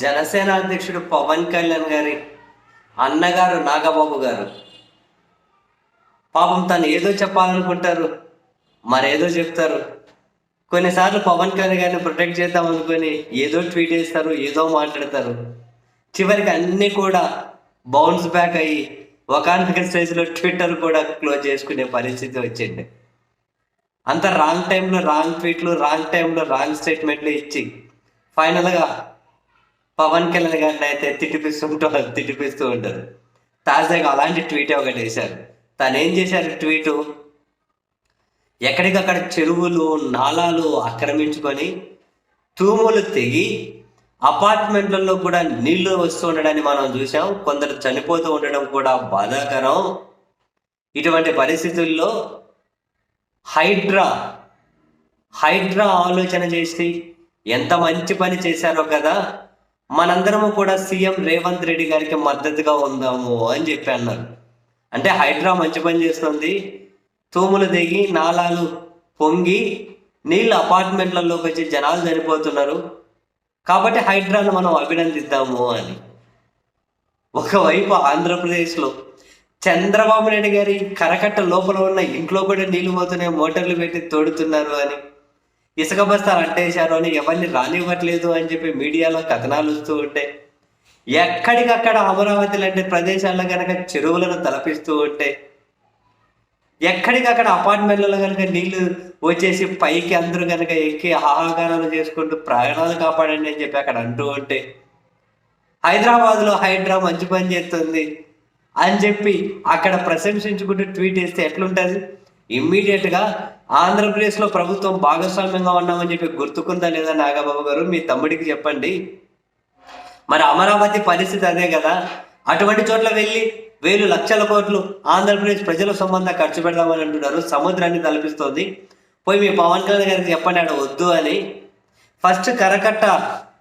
జనసేన అధ్యక్షుడు పవన్ కళ్యాణ్ గారి అన్నగారు నాగబాబు గారు. పాపం తను ఏదో చెప్పాలనుకుంటారు మరేదో చెప్తారు. కొన్నిసార్లు పవన్ కళ్యాణ్ గారిని ప్రొటెక్ట్ చేద్దాం అనుకొని ఏదో ట్వీట్ చేస్తారు ఏదో మాట్లాడతారు. చివరికి అన్నీ కూడా బౌన్స్ బ్యాక్ అయ్యి ఒకనొక స్టేజ్లో ట్విట్టర్ కూడా క్లోజ్ చేసుకునే పరిస్థితి వచ్చింది. అంత రాంగ్ టైంలో రాంగ్ ట్వీట్లు రాంగ్ టైంలో రాంగ్ స్టేట్మెంట్లు ఇచ్చి ఫైనల్గా పవన్ కళ్యాణ్ గారిని అయితే తిట్టిపిస్తుంటూ తిట్టిపిస్తూ ఉంటారు. తాజాగా అలాంటి ట్వీట్ ఒకటి వేశారు. తను ఏం చేశారు ట్వీటు ఎక్కడికక్కడ చెరువులు నాలాలు ఆక్రమించుకొని తూములు తెగి అపార్ట్మెంట్లలో కూడా నీళ్ళు వస్తూ ఉండడాన్ని మనం చూసాం కొందరు చనిపోతూ ఉండడం కూడా బాధాకరం. ఇటువంటి పరిస్థితుల్లో హైడ్రా హైడ్రా ఆలోచన చేసి ఎంత మంచి పని చేశారో కదా. మనందరము కూడా సీఎం రేవంత్ రెడ్డి గారికి మద్దతుగా ఉందాము అని చెప్పి అన్నారు. అంటే హైడ్రా మంచి పని చేస్తుంది. తూములు దిగి నాలాలు పొంగి నీళ్ళు అపార్ట్మెంట్లలోకి వచ్చి జనాలు చనిపోతున్నారు. కాబట్టి హైడ్రాను మనం అభినందిద్దాము అని. ఒకవైపు ఆంధ్రప్రదేశ్లో చంద్రబాబు నాయుడు గారి కరకట్ట లోపల ఉన్న ఇంట్లో కూడా నీళ్ళు పోతున్నాయి మోటార్లు పెట్టి తోడుతున్నారు అని. ఇసుక బస్తాలు అంటేశారు అని ఎవరిని రానివ్వట్లేదు అని చెప్పి మీడియాలో కథనాలు వస్తూ ఉంటే ఎక్కడికక్కడ అమరావతి లాంటి ప్రదేశాల్లో కనుక చెరువులను తలపిస్తూ ఉంటే ఎక్కడికక్కడ అపార్ట్మెంట్లలో కనుక నీళ్ళు వచ్చేసి పైకి అందరూ కనుక ఎక్కి హాహాకారాలు చేసుకుంటూ ప్రాణాలు కాపాడండి అని చెప్పి అక్కడ అంటూ ఉంటే హైదరాబాద్లో హైడ్రా మంచి పని చేస్తుంది అని చెప్పి అక్కడ ప్రశంసించుకుంటూ ట్వీట్ చేస్తే ఎట్లుంటుంది? ఇమ్మీడియట్గా ఆంధ్రప్రదేశ్లో ప్రభుత్వం భాగస్వామ్యంగా ఉన్నామని చెప్పి గుర్తుకుందా లేదా నాగబాబు గారు? మీ తమ్ముడికి చెప్పండి. మరి అమరావతి పరిస్థితి అదే కదా. అటువంటి చోట్ల వెళ్ళి వేలు లక్షల కోట్లు ఆంధ్రప్రదేశ్ ప్రజల సంబంధం ఖర్చు పెడదామని అంటున్నారు. సముద్రాన్ని తలపిస్తోంది. పోయి మీ పవన్ కళ్యాణ్ గారికి చెప్పండి ఆడ వద్దు అని. ఫస్ట్ కరకట్ట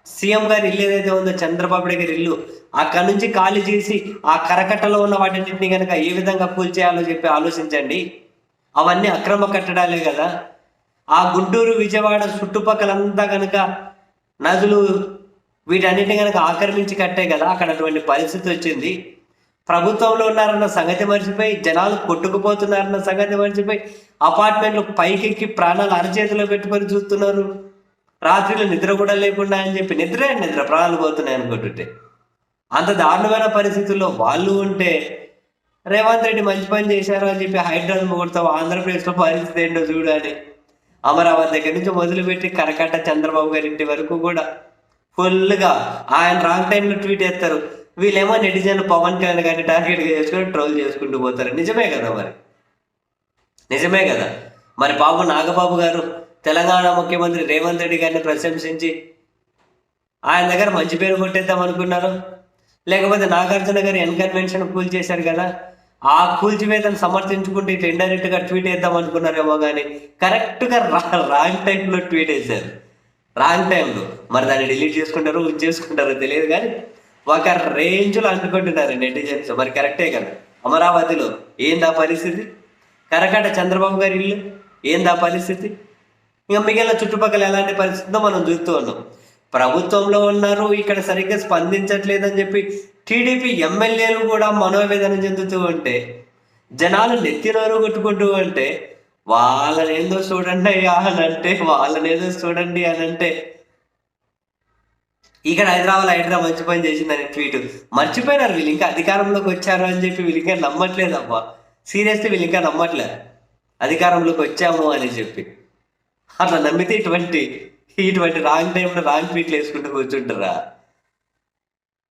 సీఎం గారి ఇల్లు ఏదైతే ఉందో చంద్రబాబు నాయుడు గారి ఇల్లు అక్కడ నుంచి ఖాళీ చేసి ఆ కరకట్టలో ఉన్న వాటిని కనుక ఏ విధంగా కూల్చేయాలో చెప్పి ఆలోచించండి. అవన్నీ అక్రమ కట్టడాలే కదా. ఆ గుంటూరు విజయవాడ చుట్టుపక్కలంతా కనుక నదులు వీటన్నిటిని కనుక ఆక్రమించి కట్టే కదా అక్కడ అటువంటి పరిస్థితి వచ్చింది. ప్రభుత్వంలో ఉన్నారన్న సంగతి మర్చిపోయి జనాలు కొట్టుకుపోతున్నారన్న సంగతి మర్చిపోయి అపార్ట్మెంట్లు పైకెక్కి ప్రాణాలు అరచేతిలో పెట్టుకొని చూస్తున్నారు. రాత్రిలో నిద్ర కూడా లేకుండా అని చెప్పి నిద్రే నిద్ర ప్రాణాలు పోతున్నాయి అనుకుంటుంటే. అంత దారుణమైన పరిస్థితుల్లో వాళ్ళు ఉంటే రేవంత్ రెడ్డి మంచి పని చేశారు అని చెప్పి హైదరాబాద్ ముహూర్తం ఆంధ్రప్రదేశ్లో పరిస్థితి ఏంటో చూడాలి అమరావతి దగ్గర నుంచి మొదలుపెట్టి కరకట్ట చంద్రబాబు గారి ఇంటి వరకు కూడా ఫుల్గా ఆయన రాంగ్ టైంలో ట్వీట్ చేస్తారు. వీళ్ళేమో నెటిజన్లు పవన్ కళ్యాణ్ గారిని టార్గెట్గా చేసుకుని ట్రోల్ చేసుకుంటూ పోతారు. నిజమే కదా మరి? నిజమే కదా? మరి బాబు నాగబాబు గారు తెలంగాణ ముఖ్యమంత్రి రేవంత్ రెడ్డి గారిని ప్రశంసించి ఆయన దగ్గర మంచి పేరు కొట్టేద్దాం అనుకున్నారు. లేకపోతే నాగార్జున గారు ఎన్కన్వెన్షన్ కూల్ చేశారు కదా? ఆ కూల్చివేతను సమర్థించుకుంటే ఇటు ఇండైరెక్ట్గా ట్వీట్ వేద్దాం అనుకున్నారేమో కానీ కరెక్ట్గా రాంగ్ టైంలో ట్వీట్ వేశారు. రాంగ్ టైంలో మరి దాన్ని డిలీట్ చేసుకుంటారో చేసుకుంటారో తెలియదు కానీ ఒక రేంజ్లో అనుకుంటున్నారు నెటిజన్స్ మరి కరెక్టే కదా. అమరావతిలో ఏందా పరిస్థితి? కరకట చంద్రబాబు గారి ఇల్లు ఏందా పరిస్థితి? ఇంకా మిగిలిన చుట్టుపక్కల ఎలాంటి పరిస్థితిలో మనం చూస్తూ ఉన్నాం? ప్రభుత్వంలో ఉన్నారు ఇక్కడ సరిగ్గా స్పందించట్లేదని చెప్పి టీడీపీ ఎమ్మెల్యేలు కూడా మనోవేదన చెందుతూ ఉంటే జనాలు నెత్తినోరు కొట్టుకుంటూ ఉంటే వాళ్ళనేందో చూడండి అయ్యా అని అంటే వాళ్ళనేదో చూడండి అని అంటే ఇక్కడ హైదరాబాద్ హైదరాబాద్ మంచి పని చేసిందని ట్వీట్. మర్చిపోయినారు వీళ్ళు ఇంకా అధికారంలోకి వచ్చారు అని చెప్పి వీళ్ళు ఇంకా నమ్మట్లేదు అబ్బా సీరియస్లీ వీళ్ళు ఇంకా నమ్మట్లేదు అధికారంలోకి వచ్చాము అని చెప్పి. అట్లా నమ్మితే ఇటువంటి ఇటువంటి రాంగ్ టైంలో రాంగ్ ట్వీట్లు వేసుకుంటూ కూర్చుంటారా?